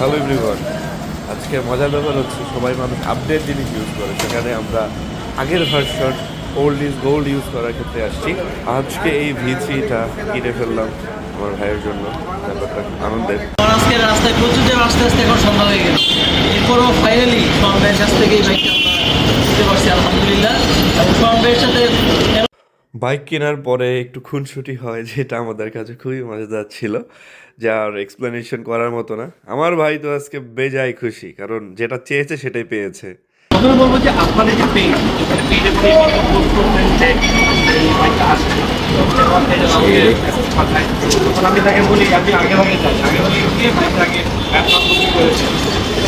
Hello everyone আজকে মজার ব্যাপার হচ্ছে সবাই মানুষ আপডেট জিনিস ইউজ করে। সেখানে আমরা আগের version old is gold use করার ক্ষেত্রে আসছি। আজকে এই ভি থ্রিটা কিনে ফেললাম আমার ভাইয়ের জন্য। ব্যাপারটা আনন্দের। আজকে রাস্তায় প্রচুর জ্যাম, আস্তে আস্তে এখন সন্ধ্যা হয়ে গেল। এরপরও ফাইনালি সোহান ভাইয়ের কাছ থেকে এই বাইকটা আমরা দিতে পারছি, আলহামদুলিল্লাহ। এবং সোহান সাথে বাইক কেনার পরে একটু খুনসুটি হয়, যেটা আমাদের কাছে খুবই মজাদার ছিল যার এক্সপ্লেনেশন করার মতো না। আমার ভাই তো আজকে বেজায় খুশি, কারণ যেটা চেয়েছে সেটাই পেয়েছে।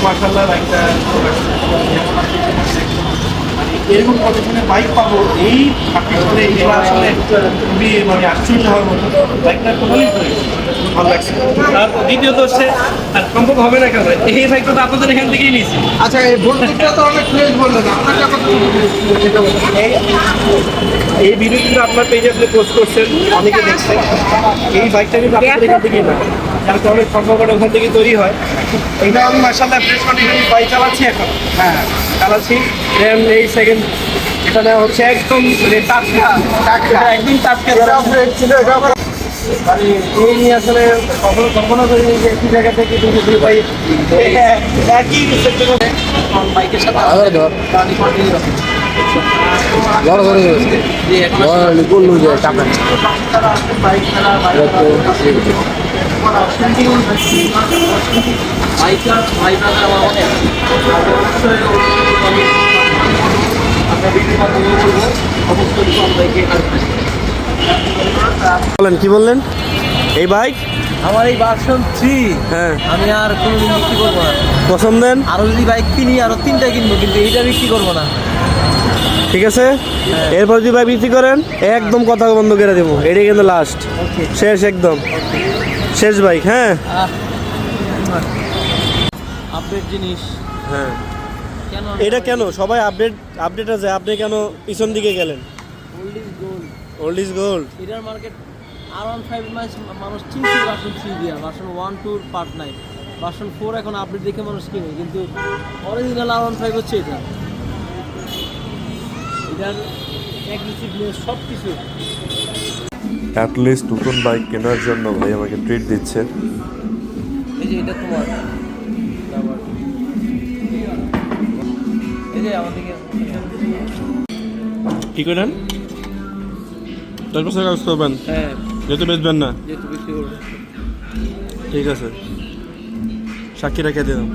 মার্শাল্লাহ বাইকটা এরকম কতজনের বাইক পাবো এই আসলে আসলে খুবই মানে আশ্চর্য হওয়ার মতো। বাইকটা টোটালি ভালো লাগছে। আর দ্বিতীয়ত হচ্ছে আর সম্ভব হবে না কেন এই বাইকটা তো আপনাদের এখান থেকেই নিয়েছি। আচ্ছা এই ভর্তিটা তো অনেক ফ্রেশ বললেন এই এই ভিডিও কিন্তু আপনার পেজে আপনি পোস্ট করছেন অনেকে দেখছেন। এই বাইকটা কিন্তু আপনাদের এখান থেকেই না। যার কারণে সম্ভাবনা ওখান থেকে তৈরি হয়। এটা আমি মার্শাল্লাহ ফ্রেশ কন্ডিশন বাইক চালাচ্ছি এখন। হ্যাঁ চালাচ্ছি। এই সেকেন্ড এটা হচ্ছে একদম মানে টাটকা। টাটকা। একদম টাটকা। মানে এই নিয়ে আসলে কখনো কল্পনা করিনি যে একই জায়গা থেকে দুটো দুই ভাই একই বাইকের সাথে গাড়ি কন্টিনিউ করে যে আমার বলব অবশ্যই বলেন কি বললেন? এই বাইক আমার এই ভার্সন থ্রি হ্যাঁ। আমি আর কোনো বিক্রি করব না। পছন্দ দেন আরও যদি বাইক কিনি আরও তিনটা কিনবো কিন্তু এইটা বিক্রি করব না। ঠিক আছে? এরপর যদি বাইক বিক্রি করেন একদম কথা বন্ধ করে দেবো। এটাই কিন্তু লাস্ট শেষ একদম। শেষ বাইক হ্যাঁ? আপডেট জিনিস। হ্যাঁ। এটা কেন? সবাই আপডেট আপডেট আছে। আপনি কেন পিছন দিকে গেলেন? ওল্ড ইজ গোল্ড এটার মার্কেট আর ওয়ান ফাইভ মানুষ চিনছে ভার্সন থ্রি দিয়া ভার্সন ওয়ান টুর পার্ট নাই। ভার্সন ফোর এখন আপডেট দেখে মানুষ কিনে কিন্তু অরিজিনাল আর ওয়ান ফাইভ হচ্ছে এটা। এটার অ্যাগ্রেসিভনেস সব কিছু অ্যাটলিস্ট নতুন বাইক কেনার জন্য ভাই আমাকে ট্রিট দিচ্ছে। এই যে এটা তোমার। এই যে আমাদেরকে কি করেন দশ বছর কাজ করবেন হ্যাঁ। যেহেতু বেচবেন না? যেহেতু বিক্রি করব ঠিক আছে। সাক্ষী রেখে দিলাম